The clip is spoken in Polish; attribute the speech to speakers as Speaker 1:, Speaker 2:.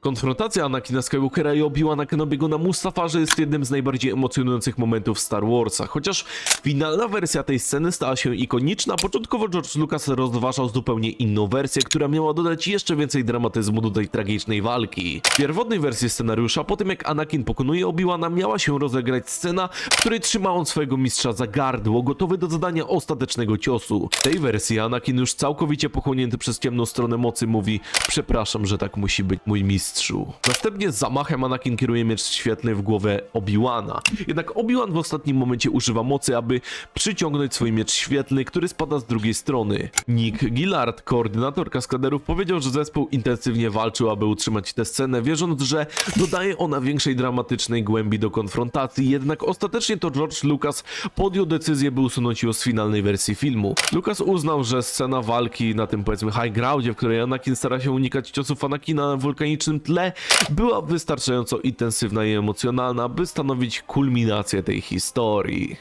Speaker 1: Konfrontacja Anakina Skywalkera i Obi-Wana Kenobiego na Mustafarze jest jednym z najbardziej emocjonujących momentów w Star Warsach, chociaż finalna wersja tej sceny stała się ikoniczna, początkowo George Lucas rozważał zupełnie inną wersję, która miała dodać jeszcze więcej dramatyzmu do tej tragicznej walki. W pierwotnej wersji scenariusza, po tym jak Anakin pokonuje Obi-Wana, miała się rozegrać scena, w której trzyma on swojego mistrza za gardło, gotowy do zadania ostatecznego ciosu. W tej wersji Anakin już całkowicie pochłonięty przez ciemną stronę mocy mówi Przepraszam, że tak musi być mój mistrzu. Następnie z zamachem Anakin kieruje miecz świetlny w głowę Obi-Wana. Jednak Obi-Wan w ostatnim momencie używa mocy, aby przyciągnąć swój miecz świetlny, który spada z drugiej strony. Nick Gillard, koordynator kaskaderów, powiedział, że zespół intensywnie walczył, aby utrzymać tę scenę, wierząc, że dodaje ona większej dramatycznej głębi do konfrontacji, jednak ostatecznie to George Lucas podjął decyzję, by usunąć ją z finalnej wersji filmu. Lucas uznał, że scena walki na tym powiedzmy high groundzie, w której Anakin stara się unikać ciosów Anakina na tle, była wystarczająco intensywna i emocjonalna, by stanowić kulminację tej historii.